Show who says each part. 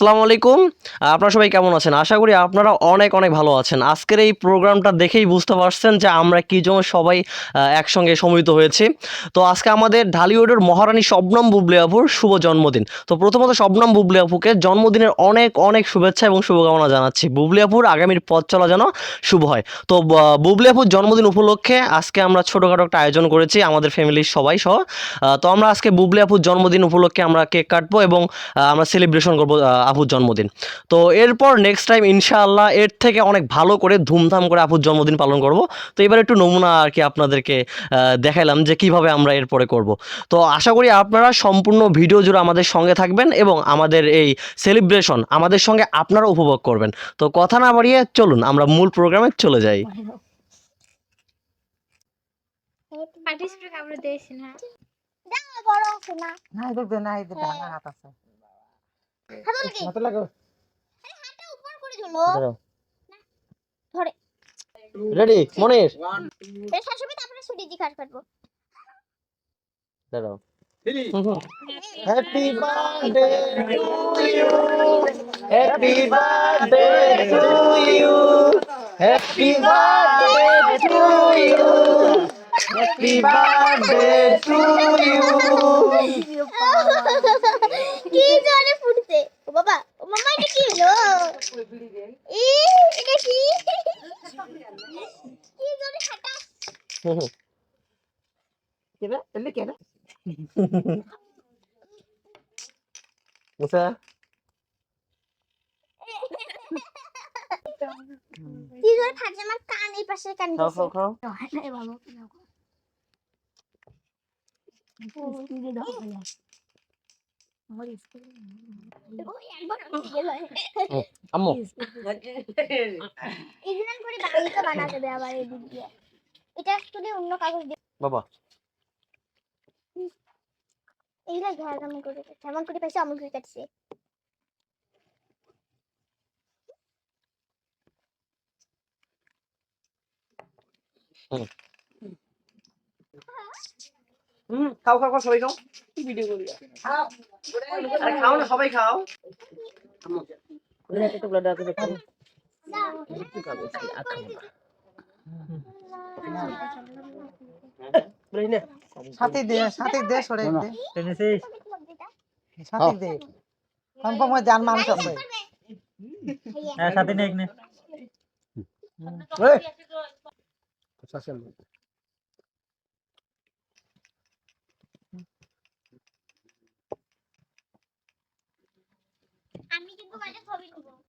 Speaker 1: আসসালামু আলাইকুম। আপনারা সবাই কেমন আছেন? আশা করি আপনারা অনেক অনেক ভালো আছেন। আজকের এই প্রোগ্রামটা দেখেই বুঝতে পারছেন যে আমরা কি জন্য সবাই একসঙ্গে সমবেত হয়েছি। তো আজকে আমাদের ঢালিউডের মহারানী শবনম বুবলি আপুর শুভ জন্মদিন। তো প্রথমত শবনম বুবলি আপুকে জন্মদিনের অনেক অনেক শুভেচ্ছা এবং শুভকামনা জানাচ্ছি। বুবলি আপুর আগামীর পথ চলা যেন শুভ হয়। তো বুবলি আপুর জন্মদিন উপলক্ষে আজকে আমরা ছোটোখাটো একটা আয়োজন করেছি আমাদের ফ্যামিলির সবাই সহ। তো আমরা আজকে বুবলি আপুর জন্মদিন উপলক্ষে আমরা কেক কাটবো এবং আমরা সেলিব্রেশন করব। আপুর জন্মদিন। তো এরপর নেক্সট টাইম ইনশাআল্লাহ এর থেকে অনেক ভালো করে ধুমধাম করে আপুর জন্মদিন পালন করব। তো এবার একটু নমুনা আর কি আপনাদেরকে আহ, দেখাইলাম যে কীভাবে আমরা এরপরে করব। তো আশা করি আপনারা সম্পূর্ণ ভিডিও জুড়ে আমাদের সঙ্গে থাকবেন এবং আমাদের এই সেলিব্রেশন আমাদের সঙ্গে আপনারা উপভোগ করবেন। তো কথা না বাড়িয়ে চলুন আমরা মূল প্রোগ্রামে চলে যাই।
Speaker 2: পার্টিসিপেট আমরা দিয়েছি না।
Speaker 3: না এদিক দে না এদিক ডানা হাত আছে।
Speaker 1: রেডি মনির দাঁড়াও। Happy birthday to you happy birthday to you happy birthday to you happy birthday to you
Speaker 2: কি জলে ফুটছে ও বাবা ও মামা এটা কি হলো ই এটা কি কি জলে ফাটা
Speaker 3: কেন এলে কেন
Speaker 1: মুসা
Speaker 2: কি জলে ফাটছে আমার কান এই পাশে কান
Speaker 1: খাও খাও খাও
Speaker 2: বাবা
Speaker 1: আম্মু
Speaker 2: করে বানাতে দেবে আবার এই দিক দিয়ে এটা অ্যাকচুয়ালি অন্য কাগজ দিয়ে
Speaker 1: বাবা
Speaker 2: এইগুলা ঘর এমন করে কাটছে করে পাইছে অমন করে কাটছে
Speaker 1: হুম খাও খাও খাও সবাই খাও কি ভিডিও করি আরে খাও না সবাই খাও
Speaker 3: সাথী দে সাথী দে সরে দে। সাথী দে। কনফার্ম হয়ে জান মানুষ আছে।
Speaker 4: হ্যাঁ সাথে নে
Speaker 2: আমি কিন্তু বাজে